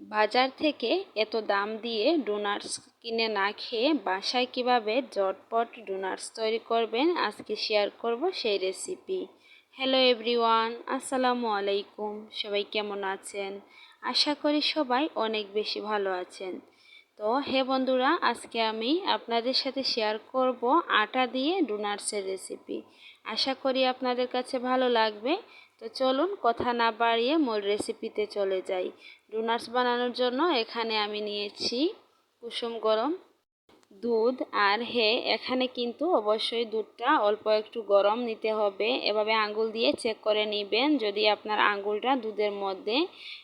বাজার থেকে এত দাম দিয়ে ডোনাটস কিনে না খেয়ে বাসায় কীভাবে জটপট ডোনাটস তৈরি করবেন আজকে শেয়ার করব সেই রেসিপি হ্যালো এভরিওয়ান আসসালামু আলাইকুম। সবাই কেমন আছেন? আশা করি সবাই অনেক বেশি ভালো আছেন। তো হে বন্ধুরা, আজকে আমি আপনাদের সাথে শেয়ার করব আটা দিয়ে ডোনাটসের রেসিপি আশা করি আপনাদের কাছে ভালো লাগবে। তো চলুন কথা না বাড়িয়ে মূল রেসিপিতে চলে যাই। ডোনাটস বানানোর জন্য এখানে আমি নিয়েছি কুসুম গরম, দুধ আর হে। এখানে কিন্তু অবশ্যই দুধটা অল্প একটু গরম নিতে হবে। এভাবে আঙ্গুল দিয়ে চেক করে নেবেন। যদি আপনার আঙ্গুলটা দুধের মধ্যে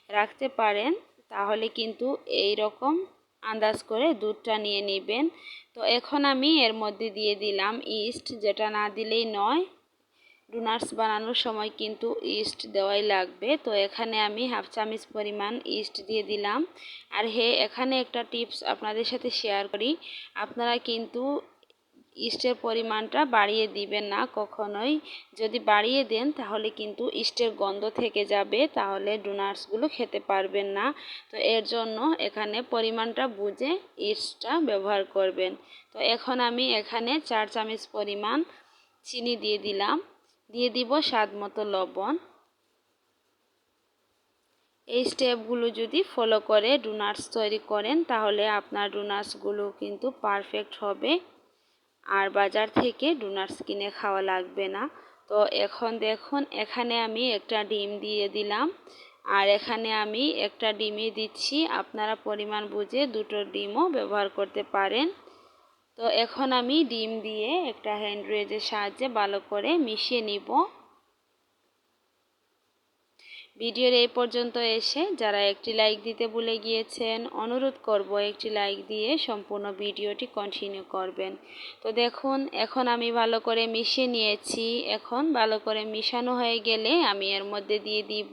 রাখতে পারেন, তাহলে কিন্তু এই রকম আন্দাজ করে দুধটা নিয়ে নেবেন। তো এখন আমি এর মধ্যে দিয়ে দিলাম ইস্ট যেটা না দিলেই নয়। ডোনাটস বানানোর সময় কিন্তু ইস্ট দেওয়াই লাগবে। তো এখানে আমি হাফ চামচ পরিমাণ ইস্ট দিয়ে দিলাম। আর হে, এখানে একটা টিপস আপনাদের সাথে শেয়ার করি। আপনারা কিন্তু ইস্টের পরিমাণটা বাড়িয়ে দিবেন না কখনোই। যদি বাড়িয়ে দেন, তাহলে কিন্তু ইস্টের গন্ধ থেকে যাবে, তাহলে ডোনাটসগুলো খেতে পারবেন না। তো এর জন্য এখানে পরিমাণটা বুঝে ইস্টটা ব্যবহার করবেন। তো এখন আমি এখানে চার চামচ পরিমাণ চিনি দিয়ে দিলাম। দিয়ে দিব স্বাদ মতো লবণ। এই স্টেপগুলো যদি ফলো করে ডোনাটস তৈরি করেন, তাহলে আপনার ডোনাটসগুলো কিন্তু পারফেক্ট হবে। আর বাজার থেকে ডোনাটস কিনে খাওয়া লাগবে না। তো এখন দেখুন, এখানে আমি একটা ডিম দিয়ে দিলাম। আর এখানে আমি একটা ডিমই দিচ্ছি। আপনারা পরিমাণ বুঝে দুটো ডিমও ব্যবহার করতে পারেন। তো এখন আমি ডিম দিয়ে একটা হ্যান্ড রেজের সাহায্যে ভালো করে মিশিয়ে নিব। ভিডিওর এই পর্যন্ত এসে যারা একটি লাইক দিতে ভুলে গিয়েছেন, অনুরোধ করব একটি লাইক দিয়ে সম্পূর্ণ ভিডিওটি কন্টিনিউ করবেন। তো দেখুন, এখন আমি ভালো করে মিশিয়ে নিয়েছি। এখন ভালো করে মিশানো হয়ে গেলে আমি এর মধ্যে দিয়ে দিব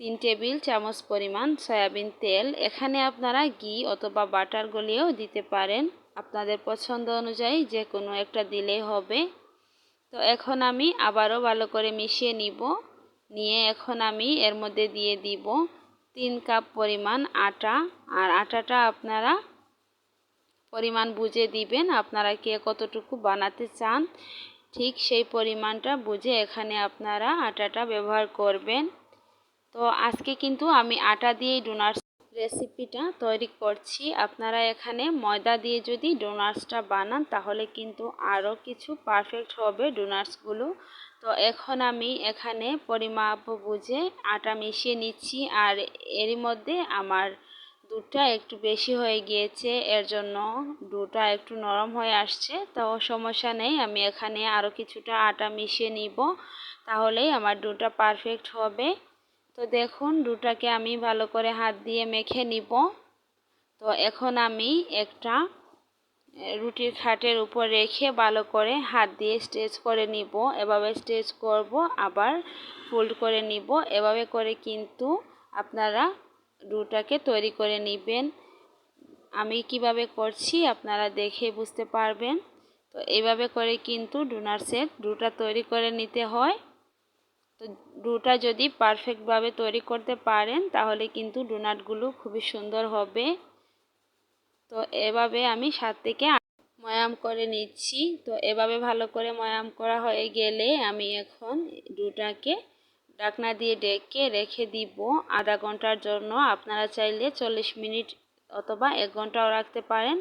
তিন টেবিল চামচ পরিমাণ সয়াবিন তেল। এখানে আপনারা ঘি অথবা বাটার গলিয়েও দিতে পারেন। আপনাদের পছন্দ অনুযায়ী যে কোনো একটা দিলেই হবে। তো এখন আমি আবারও ভালো করে মিশিয়ে নিব। নিয়ে এখন আমি এর মধ্যে দিয়ে দিব তিন কাপ পরিমাণ আটা। আর আটাটা আপনারা পরিমাণ বুঝে দিবেন আপনারা কে কতটুকু বানাতে চান। ঠিক সেই পরিমাণটা বুঝে এখানে আপনারা আটাটা ব্যবহার করবেন। তো আজকে কিন্তু আমি আটা দিয়েই ডোনাটস রেসিপিটা তৈরি করছি। আপনারা এখানে ময়দা দিয়ে যদি ডোনাটসটা বানান, তাহলে কিন্তু আরও কিছু পারফেক্ট হবে ডোনাটসগুলো তো এখন আমি এখানে পরিমাপ বুঝে আটা মিশিয়ে নিচ্ছি, আর এরই মধ্যে আমার দুধটা একটু বেশি হয়ে গিয়েছে, এর জন্য দুটা একটু নরম হয়ে আসছে। তো সমস্যা নেই, আমি এখানে আরও কিছুটা আটা মিশিয়ে নিব, তাহলেই আমার দুটা পারফেক্ট হবে। তো দেখুন দুটাকে আমি ভালো করে হাত দিয়ে মেখে নিব। তো এখন আমি একটা রুটির খাটের উপর রেখে ভালো করে হাত দিয়ে স্ট্রেচ করে নিব। এভাবে স্ট্রেচ করব, আবার ফোল্ড করে নিব। এভাবে করে কিন্তু আপনারা ডুটাকে তৈরি করে নেবেন। আমি কীভাবে করছি আপনারা দেখে বুঝতে পারবেন। তো এইভাবে করে কিন্তু ডোনার সেট ডুটা তৈরি করে নিতে হয়। তো ডুটা যদি পারফেক্টভাবে তৈরি করতে পারেন, তাহলে কিন্তু ডোনাটগুলো খুবই সুন্দর হবে। তো এভাবে আমি সাত থেকে ময়াম করে নিচ্ছি। তো এভাবে ভালো করে ময়াম করা হয়ে গেলে আমি এখন ডুটাকে ডাকনা দিয়ে ডেকে রেখে দিব। আধা ঘণ্টার জন্য আপনারা চাইলে চল্লিশ মিনিট অথবা এক ঘন্টাও রাখতে পারেন।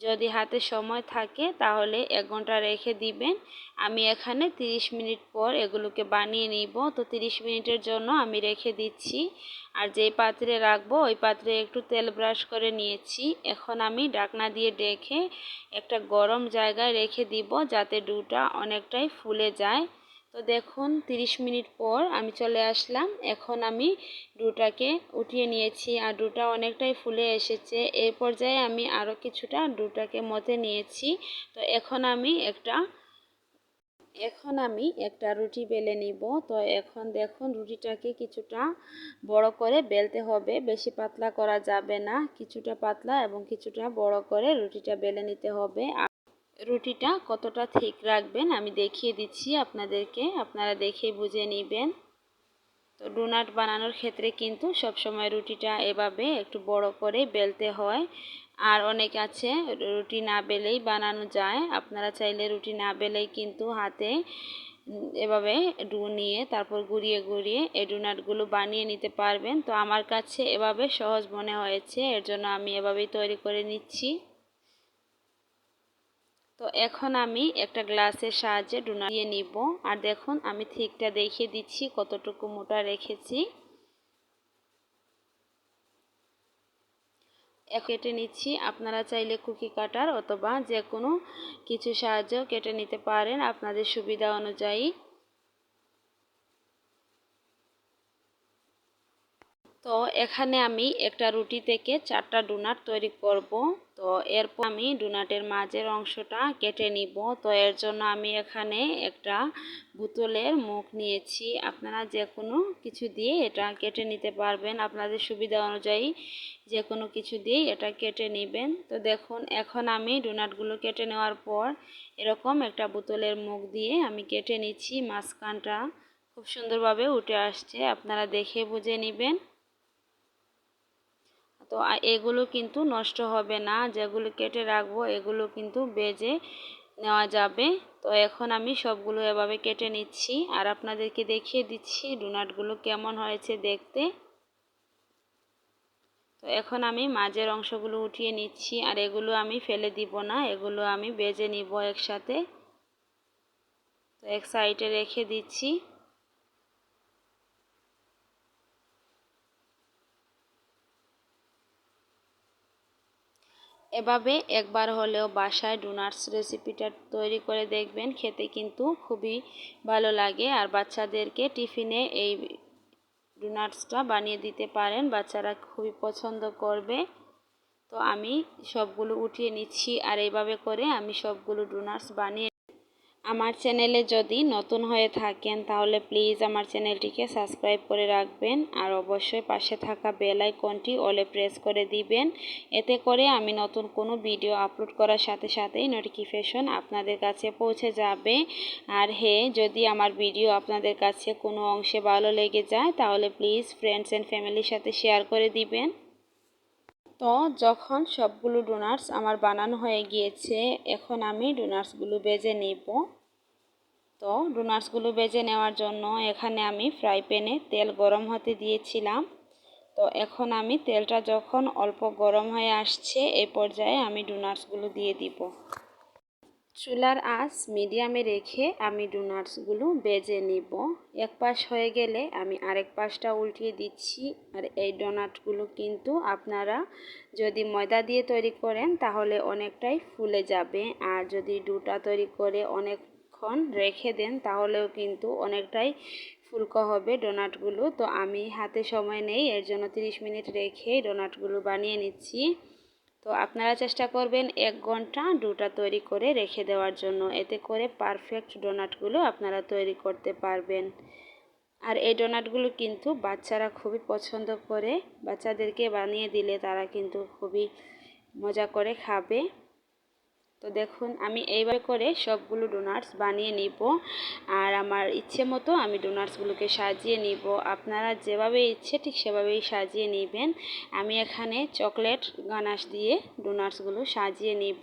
যদি হাতে সময় থাকে, তাহলে এক ঘণ্টা রেখে দিবেন। আমি এখানে 30 মিনিট পর এগুলোকে বানিয়ে নিব। তো 30 মিনিটের জন্য আমি রেখে দিচ্ছি। আর যেই পাত্রে রাখব, ওই পাত্রে একটু তেল ব্রাশ করে নিয়েছি। এখন আমি ডাকনা দিয়ে ডেকে একটা গরম জায়গায় রেখে দিব, যাতে ডুটা অনেকটাই ফুলে যায়। তো দেখুন 30 মিনিট পর আমি চলে আসলাম। এখন আমি ডুটাকে উঠিয়ে নিয়েছি আর ডুটা অনেকটাই ফুলে এসেছে। এই পর্যায়ে আমি আরও কিছুটা ডুটাকে মতে নিয়েছি। তো এখন আমি একটা, এখন আমি একটা রুটি বেলে নিব। তো এখন দেখুন, রুটিটাকে কিছুটা বড় করে বেলতে হবে। বেশি পাতলা করা যাবে না। কিছুটা পাতলা এবং কিছুটা বড় করে রুটিটা বেলে নিতে হবে। রুটিটা কতটা ঠিক রাখবেন আমি দেখিয়ে দিচ্ছি আপনাদেরকে। আপনারা দেখে বুঝে নেবেন। তো ডোনাট বানানোর ক্ষেত্রে কিন্তু সবসময় রুটিটা এভাবে একটু বড় করে বেলতে হয়। আর অনেক আছে, রুটি না বেলেই বানানো যায়। আপনারা চাইলে রুটি না বেলেই কিন্তু হাতে এভাবে ডু নিয়ে তারপর গুড়িয়ে গুড়িয়ে এই ডোনাটগুলো বানিয়ে নিতে পারবেন। তো আমার কাছে এভাবে সহজ মনে হয়েছে, এর জন্য আমি এভাবেই তৈরি করে নিচ্ছি। তো এখন আমি একটা গ্লাসের সাহায্যে ডোনা দিয়ে নিব। আর দেখুন, আমি ঠিকটা দেখিয়ে দিচ্ছি, কতটুকু মোটা রেখেছি। কেটে নিচ্ছি। আপনারা চাইলে কুকি কাটার অথবা যে কোনো কিছু সাহায্য কেটে নিতে পারেন আপনাদের সুবিধা অনুযায়ী। তো এখানে আমি একটা রুটি থেকে চারটা ডোনাট তৈরি করব। তো এরপর আমি ডোনাটের মাঝের অংশটা কেটে নিব। তো এর জন্য আমি এখানে একটা বোতলের মুখ নিয়েছি। আপনারা যে কোনো কিছু দিয়ে এটা কেটে নিতে পারবেন। আপনাদের সুবিধা অনুযায়ী যে কোনো কিছু দিয়ে এটা কেটে নেবেন। তো দেখুন, এখন আমি ডোনাটগুলো কেটে নেওয়ার পর এরকম একটা বোতলের মুখ দিয়ে আমি কেটে নিচ্ছি। মাঝখানটা খুব সুন্দরভাবে উঠে আসছে। আপনারা দেখে বুঝে নেবেন। তো এগুলো কিন্তু নষ্ট হবে না। যেগুলো কেটে রাখব, এগুলো কিন্তু বেজে নেওয়া যাবে। তো এখন আমি সবগুলো এভাবে কেটে নিচ্ছি। আর আপনাদেরকে দেখিয়ে দিচ্ছি ডোনাটগুলো কেমন হয়েছে দেখতে। তো এখন আমি মাঝের অংশগুলো উঠিয়ে নিচ্ছি। আর এগুলো আমি ফেলে দিব না, এগুলো আমি বেজে নিব একসাথে। তো এক সাইডে রেখে দিচ্ছি। এভাবে একবার হলেও বাসায় ডোনাটস রেসিপিটা তৈরি করে দেখবেন, খেতে কিন্তু খুবই ভালো লাগে। আর বাচ্চাদেরকে টিফিনে এই ডোনাটসটা বানিয়ে দিতে পারেন, বাচ্চারা খুবই পছন্দ করবে। তো আমি সবগুলো উঠিয়ে নিচ্ছি, আর এইভাবে করে আমি সবগুলো ডোনাটস বানিয়ে আমার চ্যানেলে যদি নতুন হয়ে থাকেন, তাহলে প্লিজ আমার চ্যানেলটিকে সাবস্ক্রাইব করে রাখবেন আর অবশ্যই পাশে থাকা বেল আইকনটি অলে প্রেস করে দিবেন। এতে করে আমি নতুন কোনো ভিডিও আপলোড করার সাথে সাথেই নোটিফিকেশন আপনাদের কাছে পৌঁছে যাবে। আর হে, যদি আমার ভিডিও আপনাদের কাছে কোনো অংশে ভালো লেগে যায়, তাহলে প্লিজ ফ্রেন্ডস অ্যান্ড ফ্যামিলির সাথে শেয়ার করে দিবেন। তো যখন সবগুলো ডোনাটস আমার বানানো হয়ে গিয়েছে, এখন আমি ডোনাটসগুলো বেজে নিব। তো ডোনাটসগুলো বেজে নেওয়ার জন্য এখানে আমি ফ্রাই প্যানে তেল গরম হতে দিয়েছিলাম। তো এখন আমি তেলটা যখন অল্প গরম হয়ে আসছে এই পর্যায়ে আমি ডোনাটসগুলো দিয়ে দিব। চুলার আঁচ মিডিয়ামে রেখে আমি ডোনাটসগুলো বেজে নিব। এক পাশ হয়ে গেলে আমি আরেক পাশটা উল্টিয়ে দিচ্ছি। আর এই ডোনাটগুলো কিন্তু আপনারা যদি ময়দা দিয়ে তৈরি করেন, তাহলে অনেকটাই ফুলে যাবে। আর যদি ডুটা তৈরি করে অনেকক্ষণ রেখে দেন, তাহলেও কিন্তু অনেকটাই ফুলকো হবে ডোনাটগুলো। তো আমি হাতে সময় নেই, এর জন্য 30 মিনিট রেখে ডোনাটগুলো বানিয়ে নিচ্ছি। তো আপনারা চেষ্টা করবেন এক ঘণ্টা ডোটা তৈরি করে রেখে দেওয়ার জন্য। এতে করে পারফেক্ট ডোনাটগুলো আপনারা তৈরি করতে পারবেন। আর এই ডোনাটগুলো কিন্তু বাচ্চারা খুবই পছন্দ করে। বাচ্চাদেরকে বানিয়ে দিলে তারা কিন্তু খুবই মজা করে খাবে। তো দেখুন, আমি এইভাবে করে সবগুলো ডোনাটস বানিয়ে নিব। আর আমার ইচ্ছে মতো আমি ডোনাটসগুলোকে সাজিয়ে নিব। আপনারা যেভাবে ইচ্ছে ঠিক সেভাবেই সাজিয়ে নেবেন। আমি এখানে চকলেট গানাশ দিয়ে ডোনাটসগুলো সাজিয়ে নিব।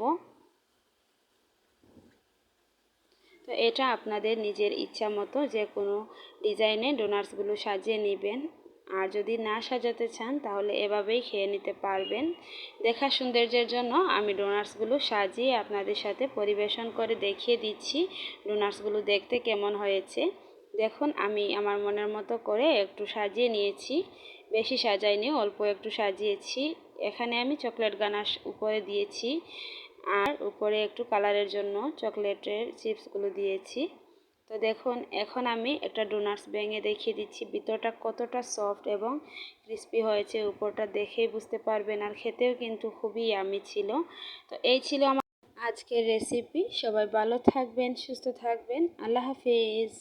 তো এটা আপনাদের নিজের ইচ্ছা মতো যে কোনো ডিজাইনে ডোনাটসগুলো সাজিয়ে নেবেন। আর যদি না সাজাতে চান, তাহলে এভাবেই খেয়ে নিতে পারবেন। দেখা সৌন্দর্যের জন্য আমি ডোনাটসগুলো সাজিয়ে আপনাদের সাথে পরিবেশন করে দেখিয়ে দিচ্ছি ডোনাটসগুলো দেখতে কেমন হয়েছে। দেখুন, আমি আমার মনের মতো করে একটু সাজিয়ে নিয়েছি। বেশি সাজাইনি, অল্প একটু সাজিয়েছি। এখানে আমি চকলেট গানাশ উপরে দিয়েছি আর উপরে একটু কালারের জন্য চকলেটের চিপসগুলো দিয়েছি। তো দেখুন, এখন আমি একটা ডোনাটস ব্যাঙে দেখিয়ে দিচ্ছি। ভিতরটা কতটা সফট এবং ক্রিস্পি হয়েছে, উপরটা দেখেই বুঝতে পারবেন। আর খেতেও কিন্তু খুবই আমি ছিল। তো এই ছিল আমার আজকের রেসিপি সবাই ভালো থাকবেন, সুস্থ থাকবেন। আল্লাহ হাফিজ।